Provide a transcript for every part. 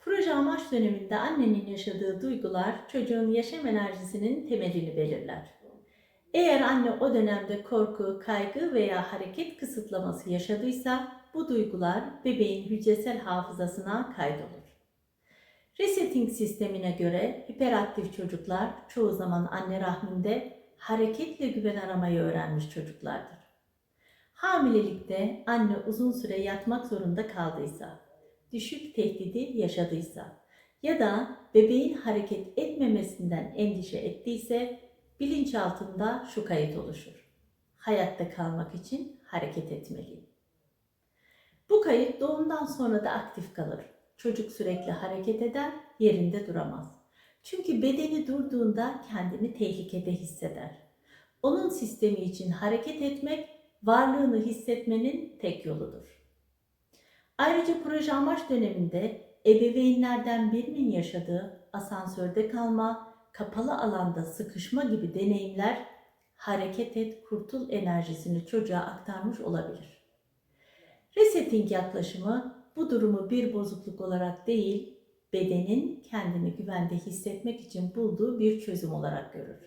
Proje amaç döneminde annenin yaşadığı duygular çocuğun yaşam enerjisinin temelini belirler. Eğer anne o dönemde korku, kaygı veya hareket kısıtlaması yaşadıysa bu duygular bebeğin hücresel hafızasına kaydolur. Resetting sistemine göre hiperaktif çocuklar çoğu zaman anne rahminde hareketle güven aramayı öğrenmiş çocuklardır. Hamilelikte anne uzun süre yatmak zorunda kaldıysa, düşük tehdidi yaşadıysa ya da bebeğin hareket etmemesinden endişe ettiyse bilinçaltında şu kayıt oluşur. Hayatta kalmak için hareket etmeliyim. Bu kayıt doğumdan sonra da aktif kalır. Çocuk sürekli hareket eder, yerinde duramaz. Çünkü bedeni durduğunda kendini tehlikede hisseder. Onun sistemi için hareket etmek varlığını hissetmenin tek yoludur. Ayrıca proje amaç döneminde ebeveynlerden birinin yaşadığı asansörde kalma, kapalı alanda sıkışma gibi deneyimler hareket et, kurtul enerjisini çocuğa aktarmış olabilir. Resetting yaklaşımı bu durumu bir bozukluk olarak değil, bedenin kendini güvende hissetmek için bulduğu bir çözüm olarak görür.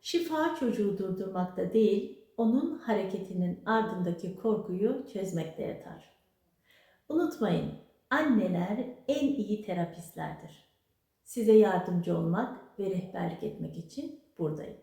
Şifa çocuğu durdurmakta değil, onun hareketinin ardındaki korkuyu çözmekte yatar. Unutmayın, anneler en iyi terapistlerdir. Size yardımcı olmak ve rehberlik etmek için buradayım.